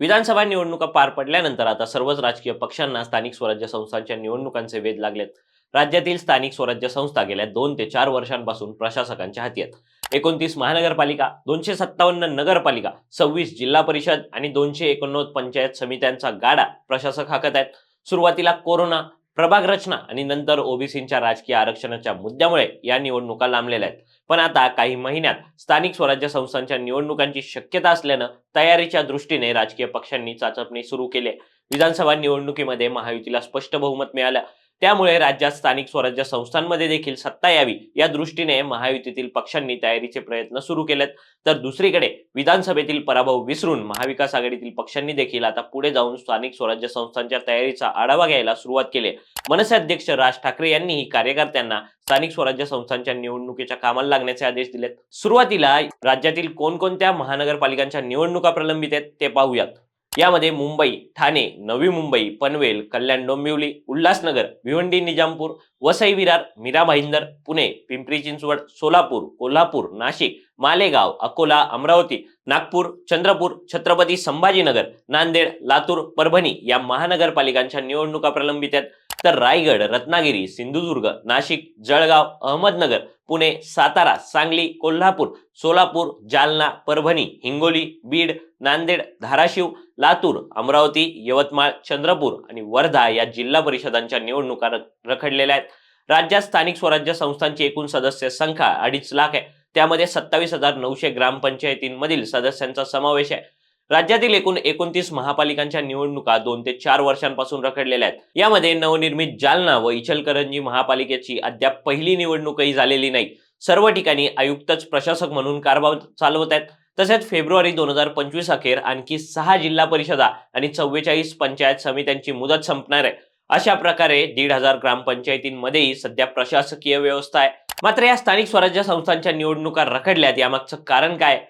विधानसभा निवडणुका पार पडल्यानंतर आता सर्वच राजकीय पक्षांना स्थानिक स्वराज्य संस्थांच्या निवडणुकांचे वेध लागलेत. राज्यातील स्थानिक स्वराज्य संस्था गेल्या दोन ते चार वर्षांपासून प्रशासकांच्या हाती आहेत. एकोणतीस महानगरपालिका दोनशे सत्तावन्न नगरपालिका सव्वीस जिल्हा परिषद आणि दोनशे एकोणनव्वद पंचायत समित्यांचा गाडा प्रशासक हाकत आहेत. सुरुवातीला कोरोना प्रभाग रचना आणि नंतर ओबीसींच्या राजकीय आरक्षणाच्या मुद्द्यामुळे या निवडणुका लांबलेल्या आहेत. पण आता काही महिन्यात स्थानिक स्वराज्य संस्थांच्या निवडणुकांची शक्यता असल्यानं तयारीच्या दृष्टीने राजकीय पक्षांनी चाचपणी सुरू केली विधानसभा निवडणुकीमध्ये महायुतीला स्पष्ट बहुमत मिळालं. त्यामुळे राज्यात स्थानिक स्वराज्य संस्थांमध्ये देखील सत्ता यावी या दृष्टीने महायुतीतील पक्षांनी तयारीचे प्रयत्न सुरू केलेत. तर दुसरीकडे विधानसभेतील पराभव विसरून महाविकास आघाडीतील पक्षांनी देखील आता पुढे जाऊन स्थानिक स्वराज्य संस्थांच्या तयारीचा आढावा घ्यायला सुरुवात केली मनसे अध्यक्ष राज ठाकरे यांनीही कार्यकर्त्यांना स्थानिक स्वराज्य संस्थांच्या निवडणुकीच्या कामाला लागण्याचे आदेश दिलेत. सुरुवातीला राज्यातील कोणकोणत्या महानगरपालिकांच्या निवडणुका प्रलंबित आहेत ते पाहूयात. यामध्ये मुंबई ठाणे नवी मुंबई पनवेल कल्याण डोंबिवली उल्हासनगर भिवंडी निजामपूर वसई विरार मीरा भाईंदर पुणे पिंपरी चिंचवड सोलापूर कोल्हापूर नाशिक मालेगाव अकोला अमरावती नागपूर चंद्रपूर छत्रपती संभाजीनगर नांदेड लातूर परभणी या महानगरपालिकांच्या निवडणुका प्रलंबित आहेत. तर रायगड रत्नागिरी सिंधुदुर्ग नाशिक जळगाव अहमदनगर पुणे सातारा सांगली कोल्हापूर सोलापूर जालना परभणी हिंगोली बीड नांदेड धाराशिव लातूर अमरावती यवतमाळ चंद्रपूर आणि वर्धा या जिल्हा परिषदांच्या निवडणुका रखडलेल्या आहेत. राज्यात स्थानिक स्वराज्य संस्थांची एकूण सदस्य संख्या अडीच लाख आहे. त्यामध्ये सत्तावीस हजार नऊशे ग्रामपंचायतींमधील सदस्यांचा समावेश आहे. राज्यातील एकूण एकोणतीस महापालिकांच्या निवडणुका दोन ते चार वर्षांपासून रखडलेल्या आहेत. यामध्ये नवनिर्मित जालना व इचलकरंजी महापालिकेची अद्याप पहिली निवडणूकही झालेली नाही. सर्व ठिकाणी आयुक्तच प्रशासक म्हणून कारभार चालवत आहेत. तसेच फेब्रुवारी दोन हजार पंचवीस अखेर आणखी सहा जिल्हा परिषदा आणि चव्वेचाळीस पंचायत समित्यांची मुदत संपणार आहे. अशा प्रकारे दीड हजार ग्रामपंचायतींमध्येही सध्या प्रशासकीय व्यवस्था आहे. मात्र या स्थानिक स्वराज्य संस्थांच्या निवडणुका रखडल्यात. यामागचं कारण काय?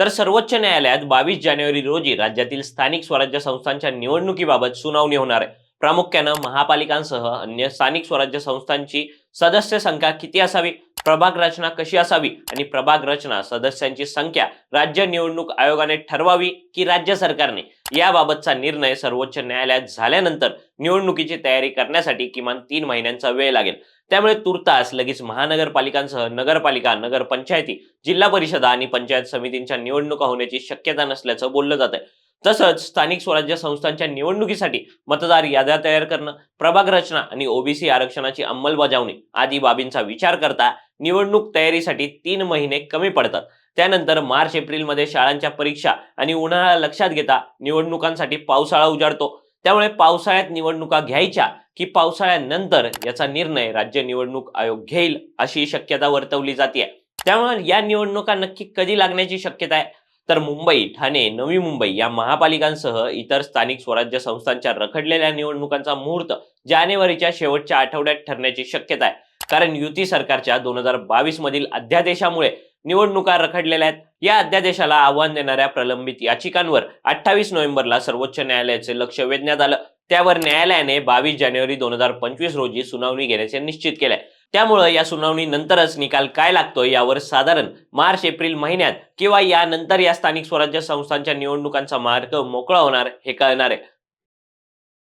तर सर्वोच्च न्यायालयात बावीस जानेवारी रोजी राज्यातील स्थानिक स्वराज्य संस्थांच्या निवडणुकीबाबत सुनावणी होणार आहे. प्रामुख्यानं महापालिकांसह अन्य स्थानिक स्वराज्य संस्थांची सदस्य संख्या किती असावी? प्रभाग रचना कशी असावी आणि प्रभाग रचना सदस्यांची संख्या राज्य निवडणूक आयोगाने ठरवावी की राज्य सरकारने? याबाबतचा निर्णय सर्वोच्च न्यायालयात झाल्यानंतर निवडणुकीची तयारी करण्यासाठी किमान तीन महिन्यांचा वेळ लागेल. त्यामुळे तुर्तास लगेच महानगरपालिकांसह नगरपालिका नगरपंचायती जिल्हा परिषदा आणि पंचायत समितींच्या निवडणुका होण्याची शक्यता नसल्याचं बोललं जात आहे तसंच स्थानिक स्वराज्य संस्थांच्या निवडणुकीसाठी मतदार याद्या तयार करणं प्रभाग रचना आणि ओबीसी आरक्षणाची अंमलबजावणी आदी बाबींचा विचार करता निवडणूक तयारीसाठी तीन महिने कमी पडतात. त्यानंतर मार्च एप्रिलमध्ये शाळांच्या परीक्षा आणि उन्हाळा लक्षात घेता निवडणुकांसाठी पावसाळा उजाडतो. त्यामुळे पावसाळ्यात निवडणुका घ्यायच्या की पावसाळ्यानंतर याचा निर्णय राज्य निवडणूक आयोग घेईल अशी शक्यता वर्तवली जाते त्यामुळे या निवडणुका नक्की कधी लागण्याची शक्यता आहे? तर मुंबई ठाणे नवी मुंबई या महापालिकांसह इतर स्थानिक स्वराज्य संस्थांच्या रखडलेल्या निवडणुकांचा मुहूर्त जानेवारीच्या शेवटच्या आठवड्यात ठरण्याची शक्यता आहे. कारण युती सरकारच्या दोन हजार बावीस मधील अध्यादेशामुळे निवडणुका रखडलेल्या आहेत. या अध्यादेशाला आव्हान देणाऱ्या प्रलंबित याचिकांवर अठ्ठावीस नोव्हेंबरला सर्वोच्च न्यायालयाचे लक्ष वेधण्यात आलं. त्यावर न्यायालयाने बावीस जानेवारी दोन हजार पंचवीस रोजी सुनावणी घेण्याचे निश्चित केलंय. त्यामुळं या सुनावणीनंतरच निकाल काय लागतो यावर साधारण मार्च एप्रिल महिन्यात किंवा यानंतर या स्थानिक स्वराज्य संस्थांच्या निवडणुकांचा मार्ग मोकळा होणार हे कळणार आहे.